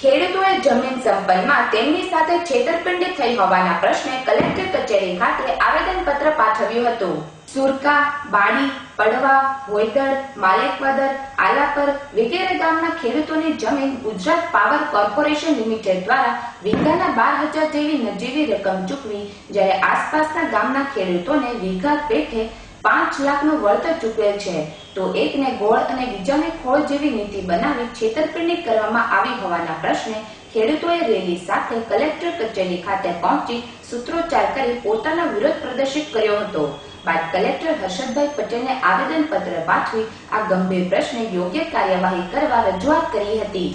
ખેડૂતોએ જમીન સંપન્નમાં તેમની સાથે છેતરપિંડી થઈ હોવાના પ્રશ્ને કલેક્ટર કચેરી ખાતે આવેદનપત્ર પાઠવ્યું હતું. સુરકા, બાડી, પડવા હોયતળ માલેકવદર, આલાપર વગેરે ગામના ખેડૂતોની જમીન ગુજરાત પાવર કોર્પોરેશન લિમિટેડ દ્વારા વીઘાના બાર હજાર જેવી નજીવી રકમ ચૂકવી, જ્યારે આસપાસના ગામના ખેડૂતોને વીઘા પેઠે પાંચ લાખનું વળતર ચૂકવેલ છે. તો એકને ગોળ અને બીજાને ખોળ જેવી નીતિ બનાવી છેતરપિંડી કરવામાં આવી હોવાના પ્રશ્ને ખેડૂતોએ રેલી સાથે કલેક્ટર કચેરી ખાતે પહોંચી સૂત્રોચ્ચાર કરી પોતાનો વિરોધ પ્રદર્શિત કર્યો હતો. બાદ કલેક્ટર હર્ષદભાઈ પટેલને આવેદનપત્ર પાઠવી આ ગંભીર પ્રશ્ને યોગ્ય કાર્યવાહી કરવા રજૂઆત કરી હતી.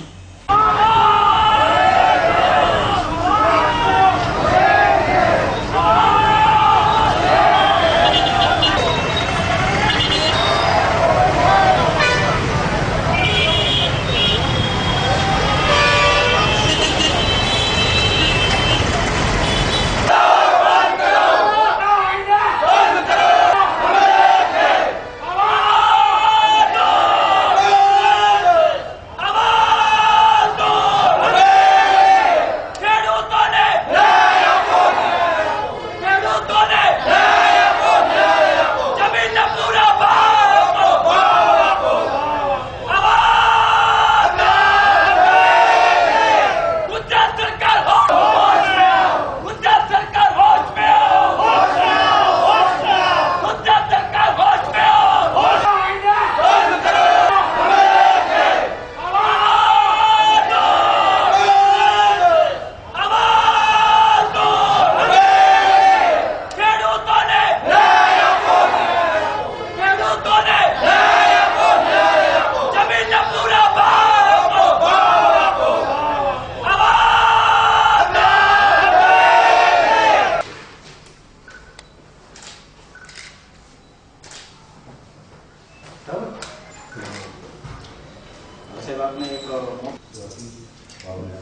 સાહેબ આપને એક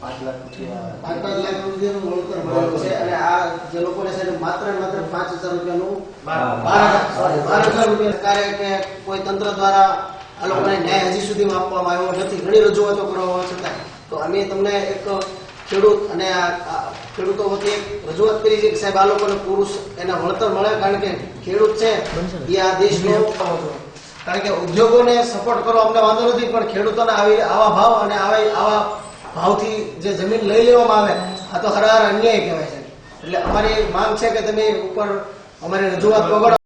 પાંચ લાખ રૂપિયા પાંચ પાંચ લાખ રૂપિયાનું વળતર મળેલું છે. અને આ જે લોકોને છે માત્ર માત્ર પાંચ હજાર રૂપિયાનું બાર. હજાર બાર હજાર રૂપિયા સરકારે કે કોઈ તંત્ર દ્વારા આ લોકોને ન્યાય હજી સુધીમાં આપવામાં આવ્યો નથી. ઘણી રજૂઆતો કરવામાં છતાં. તો અમે તમને એક ખેડૂત અને ખેડૂતો વતી એક રજૂઆત કરી છે કે સાહેબ આ લોકોને પુરુષ એના વળતર મળે કારણ કે ખેડૂત છે. એ આ દેશનો કારણ કે ઉદ્યોગોને સપોર્ટ કરો, અમને વાંધો નથી, પણ ખેડૂતોને આવી આવા ભાવ અને આવા આવા ભાવથી જે જમીન લઈ લેવામાં આવે, આ તો હરાર અન્યાય કહેવાય છે. એટલે અમારી માંગ છે કે તમે ઉપર અમારી રજૂઆત પગડો